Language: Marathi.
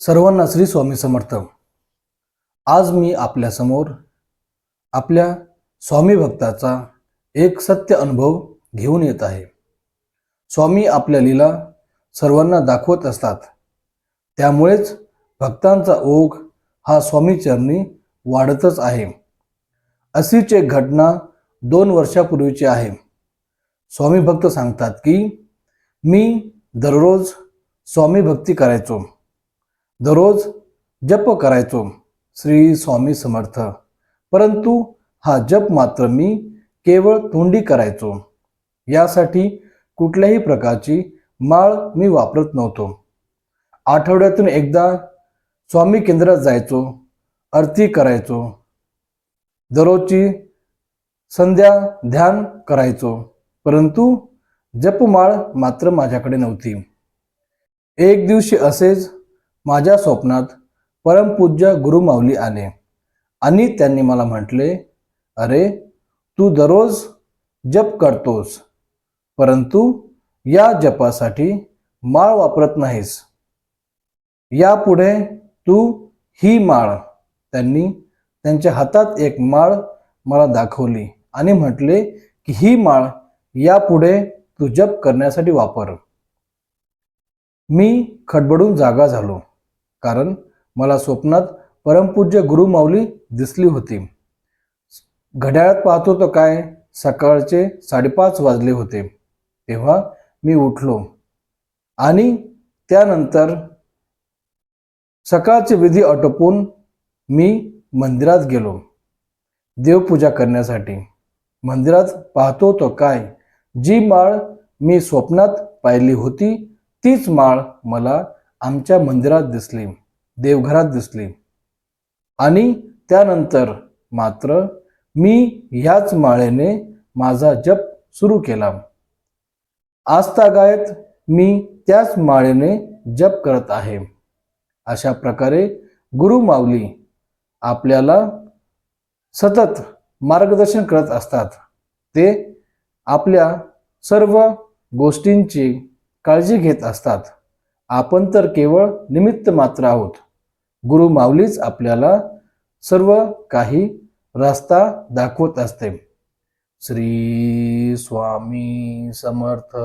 सर्वांना श्री स्वामी समर्थ. आज मी आपल्यासमोर आपल्या स्वामी भक्ताचा एक सत्य अनुभव घेऊन येत आहे. स्वामी आपल्या लीला सर्वांना दाखवत असतात. त्यामुळेच भक्तांचा ओघ हा स्वामी चरणी वाढतच आहे. अशीच एक घटना दोन वर्षापूर्वीची आहे. स्वामी भक्त सांगतात की मी दररोज स्वामी भक्ती करायचो. दररोज जप करायचो श्री स्वामी समर्थ. परंतु हा जप मात्र मी केवळ तोंडी करायचो. यासाठी कुठल्याही प्रकारची माळ मी वापरत नव्हतो. आठवड्यातून एकदा स्वामी केंद्रात जायचो आरती करायचो. दररोजची संध्या ध्यान करायचो परंतु जपमाळ मात्र माझ्याकडे नव्हती. एक दिवशी असेच माझ्या स्वप्नात परमपूज्य गुरुमाऊली आले. आणि त्यांनी मला म्हटले अरे तू दररोज जप करतोस परंतु या जपासाठी माळ वापरत नाहीस. यापुढे तू ही माळ. त्यांनी त्यांच्या हातात एक माळ मला दाखवली आणि म्हटले की ही माळ यापुढे तू जप करण्यासाठी वापर. मी खडबडून जागा झालो. कारण मला स्वप्नात परमपूज्य गुरुमाऊली दिसली होती. घड्याळात पाहतो तर काय? सकाळचे साडेपाच वाजले होते. तेव्हा मी उठलो. आणि त्यानंतर सकाळचे विधी आटोपून मी मंदिरात गेलो. देवपूजा करण्यासाठी. मंदिरात पाहतो तो काय? जी माळ मी स्वप्नात पाहिली होती तीच माळ मला आमच्या मंदिरात दिसली देवघरात दिसली. आणि त्यानंतर मात्र मी ह्याच माळेने माझा जप सुरू केला. आजतागायत मी त्याच माळेने जप करत आहे. अशा प्रकारे गुरु माऊली आपल्याला सतत मार्गदर्शन करत असतात. ते आपल्या सर्व गोष्टींची काळजी घेत असतात. आपण तर केवळ निमित्त मात्र आहोत. गुरु माऊलीच आपल्याला सर्व काही रस्ता दाखवत असते. श्री स्वामी समर्थ.